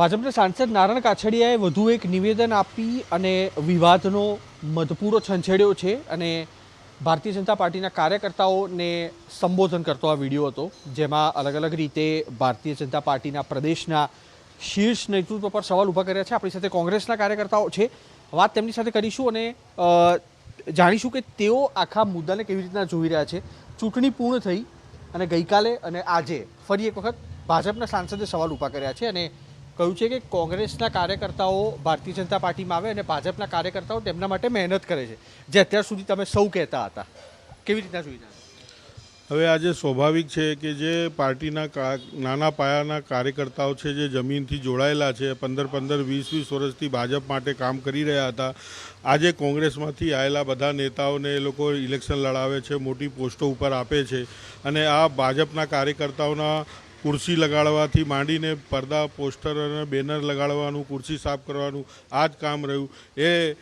ભાજપના સાંસદ નારાયણ કાછડિયાએ વધુ એક નિવેદન આપી અને વિવાદનો મધપૂરો છંછેડ્યો છે અને ભારતીય જનતા પાર્ટીના કાર્યકર્તાઓને સંબોધન કરતો આ વીડિયો હતો, જેમાં અલગ અલગ રીતે ભારતીય જનતા પાર્ટીના પ્રદેશના શીર્ષ નેતૃત્વ પર સવાલ ઊભા કર્યા છે. આપણી સાથે કોંગ્રેસના કાર્યકર્તાઓ છે. વાત તેમની સાથે કરીશું અને જાણીશું કે તેઓ આખા મુદ્દાને કેવી રીતના જોઈ રહ્યા છે. ચૂંટણી પૂર્ણ થઈ અને ગઈકાલે અને આજે ફરી એક વખત ભાજપના સાંસદે સવાલ ઊભા કર્યા છે અને કહ્યું છે કે કોંગ્રેસના કાર્યકર્તાઓ ભારતીય જનતા પાર્ટીમાં આવે અને ભાજપના કાર્યકર્તાઓ તેમના માટે મહેનત કરે છે. જે અત્યાર સુધી તમે સૌ કહેતા હતા. કેવી રીતના જોઈ હવે આજે સ્વાભાવિક છે કે જે પાર્ટીના નાના પાયાના કાર્યકર્તાઓ છે, જે જમીનથી જોડાયેલા છે, પંદર પંદર વીસ વીસ વર્ષથી ભાજપ માટે કામ કરી રહ્યા હતા, આજે કોંગ્રેસમાંથી આવેલા બધા નેતાઓને એ લોકો ઇલેક્શન લડાવે છે, મોટી પોસ્ટો ઉપર આપે છે અને આ ભાજપના કાર્યકર્તાઓના ખુરશી લગાડવાથી માંડીને પડદા, પોસ્ટર અને બેનર લગાડવાનું, કુર્સી સાફ કરવાનું, આ જ કામ રહ્યું. એ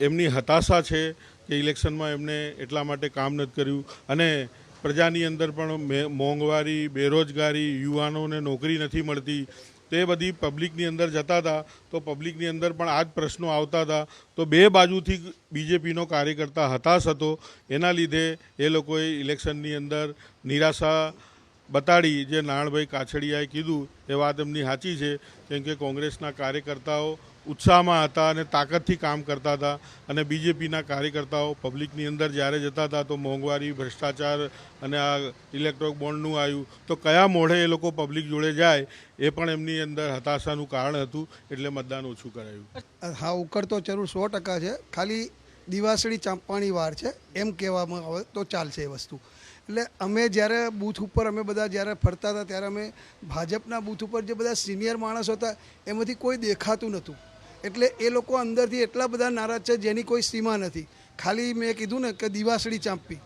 એમની હતાશા છે કે ઇલેક્શનમાં એમને એટલા માટે કામ નથી કર્યું. અને પ્રજાની અંદર પણ મોંઘવારી, બેરોજગારી, યુવાનોને નોકરી નથી મળતી. તે બધી પબ્લિકની અંદર જતા હતા, તો પબ્લિકની અંદર પણ આ જ પ્રશ્નો આવતા હતા. તો બે બાજુથી બીજેપીનો કાર્યકર્તા હતાશ હતો. એના લીધે એ લોકોએ ઇલેક્શનની અંદર નિરાશા બતાડી જે નારણભાઈ કાછડિયાએ કીધું એ વાત એમની સાચી છે, કેમ કે કોંગ્રેસના કાર્યકર્તાઓ ઉત્સાહમાં હતા અને તાકાતથી કામ કરતા હતા અને બીજેપીના કાર્યકર્તાઓ પબ્લિકની અંદર જ્યારે જતા હતા તો મોંઘવારી, ભ્રષ્ટાચાર અને આ ઇલેક્ટ્રોક બોન્ડનું આવ્યું. તો કયા મોઢે એ લોકો પબ્લિક જોડે જાય એ પણ એમની અંદર હતાશાનું કારણ હતું એટલે મતદાન ઓછું કરાયું. હા ઉકળતો જરૂર સો ટકા છે. ખાલી દિવાસળી ચાંપવાની વાર છે. એમ કહેવામાં આવે તો ચાલશે એ વસ્તુ. એટલે અમે જ્યારે બૂથ ઉપર અમે બધા જ્યારે ફરતા હતા, ત્યારે અમે ભાજપના બૂથ ઉપર જે બધા સિનિયર માણસ હતા, એમાંથી કોઈ દેખાતું નહોતું. એટલે એ લોકો અંદરથી એટલા બધા નારાજ છે જેની કોઈ સીમા નથી. ખાલી મેં કીધું ને કે દિવાસળી ચાંપી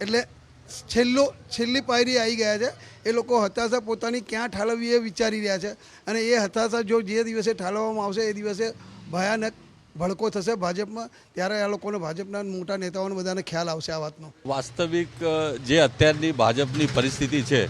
એટલે છેલ્લો, છેલ્લી પાયરી આવી ગયા છે. એ લોકો હતાશા પોતાની ક્યાં ઠાલવવી એ વિચારી રહ્યા છે. અને એ હતાશા જો જે દિવસે ઠાલવવામાં આવશે, એ દિવસે ભયાનક ભડકો થશે ભાજપમાં, ત્યારે આ લોકોને ભાજપના મોટા નેતાઓને બધાને ખ્યાલ આવશે આ વાતનો. વાસ્તવિક જે અત્યારની ભાજપની પરિસ્થિતિ છે,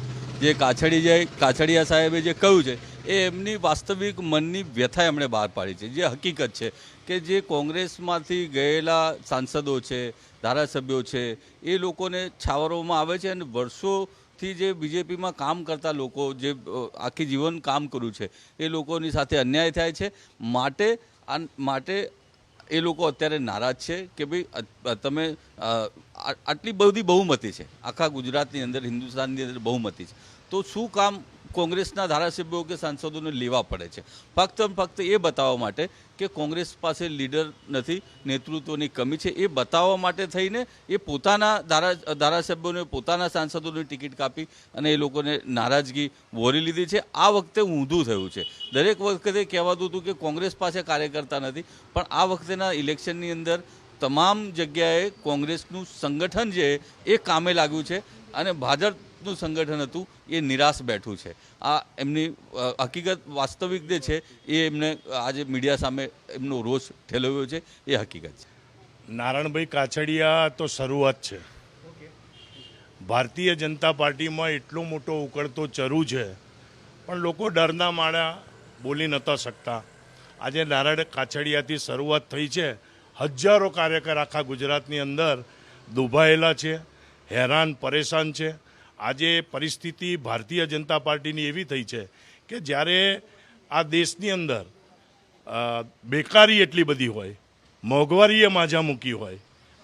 જે કાછડી કાછડિયા સાહેબે જે કહ્યું છે, એ એમની વાસ્તવિક મનની વ્યથા એમણે બહાર પાડી છે. જે હકીકત છે કે જે કોંગ્રેસમાંથી ગયેલા સાંસદો છે, ધારાસભ્યો છે, એ લોકોને છાવરવામાં આવે છે અને વર્ષોથી જે બીજેપીમાં કામ કરતા લોકો, જે આખી જીવન કામ કર્યું છે, એ લોકોની સાથે અન્યાય થાય છે. માટે આ- માટે એ લોકો અત્યારે નારાજ છે કે ભાઈ તમે આટલી બધી બહુમતી છે. આખા ગુજરાતની અંદર, હિન્દુસ્તાનની અંદર બહુમતી છે. તો શું કામ કોંગ્રેસના ધારાસભ્યો કે સાંસદોને લેવા પડે છે. ફક્ત ફક્ત એ બતાવવા માટે કે કોંગ્રેસ પાસે લીડર નથી, નેતૃત્વની કમી છે, એ બતાવવા માટે થઈને એ પોતાના ધારા, ધારાસભ્યોને, પોતાના સાંસદોની ટિકિટ કાપી અને એ લોકોને નારાજગી વોરી લીધી છે. આ વખતે ઊંધું થયું છે. દરેક વખતે કહેવાતું હતું કે કોંગ્રેસ પાસે કાર્યકર્તા નથી, પણ આ વખતેના ઇલેક્શનની અંદર તમામ જગ્યાએ કોંગ્રેસનું સંગઠન જે એ કામે લાગ્યું છે અને ભાજપનું સંગઠન હતું એ નિરાશ બેઠું છે. આ એમની હકીકત વાસ્તવિક જે છે એ એમને આજે મીડિયા સામે એમનો રોષ ઠેલવ્યો છે એ હકીકત છે. નારાયણભાઈ કાછડિયા તો શરૂઆત છે. ભારતીય જનતા પાર્ટીમાં એટલો મોટો ઉકળતો ચરુ છે પણ લોકો ડરના માળા બોલી નહોતા શકતા. આજે નારાયણ કાછડિયાથી શરૂઆત થઈ છે. હજારો કાર્યકર આખા ગુજરાતની અંદર દુભાયેલા છે હેરાન પરેશાન છે. આજે પરિસ્થિતિ ભારતીય જનતા પાર્ટીની એવી થઈ છે કે જ્યારે આ દેશની અંદર બેકારી એટલી બધી હોય મોંઘવારીએ માજા મૂકી હોય,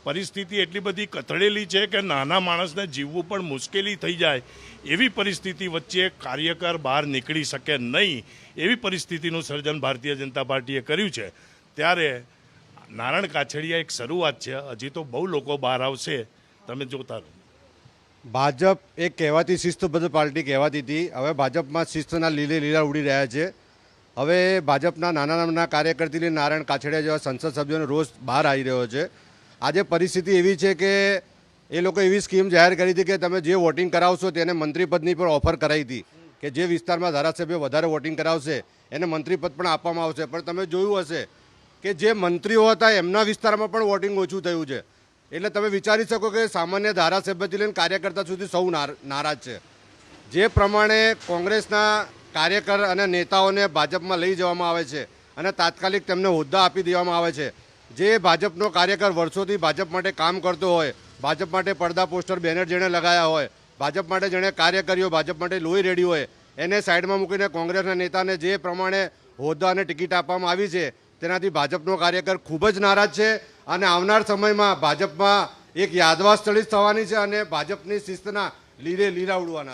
પરિસ્થિતિ એટલી બધી કથળેલી છે કે નાના માણસને જીવવું પણ મુશ્કેલી થઈ જાય, એવી પરિસ્થિતિ વચ્ચે કાર્યકર બહાર નીકળી શકે નહીં, એવી પરિસ્થિતિનું સર્જન ભારતીય જનતા પાર્ટીએ કર્યું છે. ત્યારે નારાયણ કાછડિયા એક શરૂઆત છે, હજી તો બહુ લોકો બહાર આવશે. તમે જોતા રહો. ભાજપ એક કહેવાતી શિસ્તબદ્ધ પાર્ટી કહેવાતી હતી. હવે ભાજપમાં શિસ્તના લીલે લીલા ઉડી રહ્યા છે. હવે ભાજપના નાના નાના કાર્યકરથી લઈને નારાયણ કાછડિયા જેવા સંસદ સભ્યોનો રોજ બહાર આવી રહ્યો છે. આજે પરિસ્થિતિ એવી છે કે એ લોકો એવી સ્કીમ જાહેર કરી હતી કે તમે જે વોટિંગ કરાવશો તેને મંત્રીપદની પણ ઓફર કરાવી હતી કે જે વિસ્તારમાં ધારાસભ્યો વધારે વોટિંગ કરાવશે એને મંત્રીપદ પણ આપવામાં આવશે. પણ તમે જોયું હશે કે જે મંત્રીઓ હતા એમના વિસ્તારમાં પણ વોટિંગ ઓછું થયું છે. એટલે તમે વિચારી શકો કે સામાન્ય ધારાસભ્યથી લઈને કાર્યકર્તા સુધી સૌ નારાજ છે. જે પ્રમાણે કોંગ્રેસના કાર્યકર અને નેતાઓને ભાજપમાં લઈ જવામાં આવે છે અને તાત્કાલિક તેમને હોદ્દા આપી દેવામાં આવે છે. જે ભાજપનો કાર્યકર વર્ષોથી ભાજપ માટે કામ કરતો હોય, ભાજપ માટે પડદા પોસ્ટર, બેનર જેણે લગાયા હોય, ભાજપ માટે જેણે કાર્ય કર્યો, ભાજપ માટે લોહી રેડી હોય, એને સાઈડમાં મૂકીને કોંગ્રેસના નેતાને જે પ્રમાણે હોદ્દા અને ટિકિટ આપવામાં આવી છે, તેનાથી ભાજપનો કાર્યકર ખૂબ જ નારાજ છે. અને આવનાર સમયમાં ભાજપમાં એક યાદવા સ્થળિત થવાની છે અને ભાજપની શિસ્તના લીરે લીરા ઉડવાના